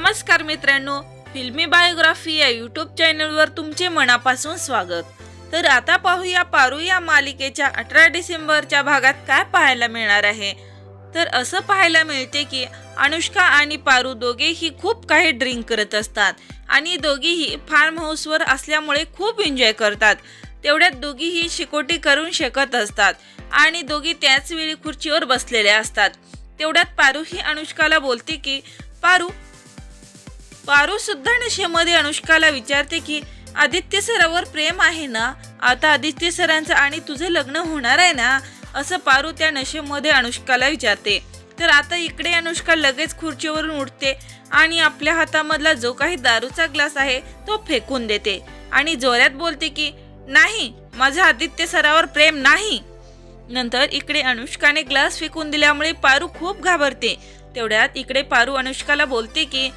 नमस्कार मित्रांनो फिल्मी बायोग्राफी या यूट्यूब चॅनलवर तुमचे मनापासून स्वागत. तर आता पाहूया पारू या मालिकेच्या अठरा डिसेंबरच्या भागात काय पाहायला मिळणार आहे. तर असं पाहायला मिळते की अनुष्का आणि पारू दोघेही खूप काही ड्रिंक करत असतात आणि दोघीही फार्म हाऊसवर असल्यामुळे खूप एन्जॉय करतात. तेवढ्यात दोघीही शिकोटी करून शकत असतात आणि दोघी त्याच वेळी खुर्चीवर बसलेल्या असतात. तेवढ्यात पारू ही अनुष्काला बोलते की पारू पारू सुद्धा नशेमध्ये अनुष्काला विचारते की आदित्य सरावर प्रेम आहे ना? आता आदित्य सरांचं आणि तुझं लग्न होणार आहे ना? असं पारू त्या नशेमध्ये अनुष्काला विचारते. तर आता इकडे अनुष्का लगेच खुर्चीवरून उठते आणि आपल्या हातामधला जो काही दारूचा ग्लास आहे तो फेकून देते आणि जोऱ्यात बोलते की नाही माझं आदित्य सरावर प्रेम नाही. नंतर इकडे अनुष्काने ग्लास फेकून दिल्यामुळे पारू खूप घाबरते. तेवढ्यात इकडे पारू अनुष्काला बोलते की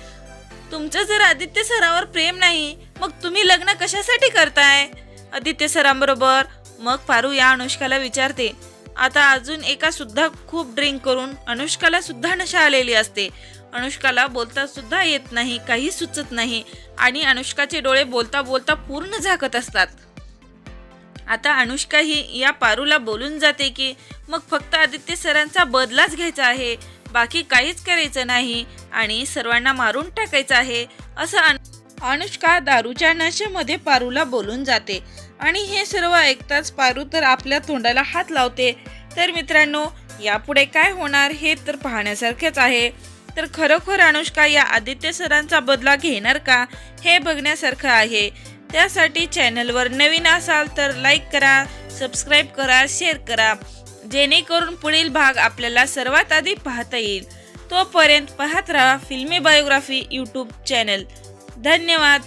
तुमचं जर आदित्य सरावर प्रेम नाही मग तुम्ही लग्न कशासाठी करताय? आदित्य सरांबरोबर मग पारू या अनुष्काला विचारते. आता अजून एका सुद्धा खूप ड्रिंक करून अनुष्काला सुद्धा नशा आलेली असते. अनुष्काला बोलता सुद्धा येत नाही काही सुचत नाही आणि अनुष्काचे डोळे बोलता बोलता पूर्ण झाकत असतात. आता अनुष्का ही या पारूला बोलून जाते की मग फक्त आदित्य सरांचा बदलाच घ्यायचा आहे. बाकी काहीच करायचं नाही. आणि सर्वांना मारून टाकायचं आहे असं अनुष्का दारूच्या नशेमध्ये पारूला बोलून जाते. आणि हे सर्व ऐकताच पारू तर आपल्या तोंडाला हात लावते. तर मित्रांनो यापुढे काय होणार हे तर पाहण्यासारखेच आहे. तर खरोखर अनुष्का या आदित्य सरांचा बदला घेणार का हे बघण्यासारखं आहे. त्यासाठी चॅनलवर नवीन असाल तर लाईक करा सबस्क्राईब करा शेअर करा. जेणेकरून पुढील भाग आपल्याला सर्वात आधी पाहता येईल. तोपर्यंत पाहत राहा फिल्मी बायोग्राफी यूट्यूब चॅनल धन्यवाद.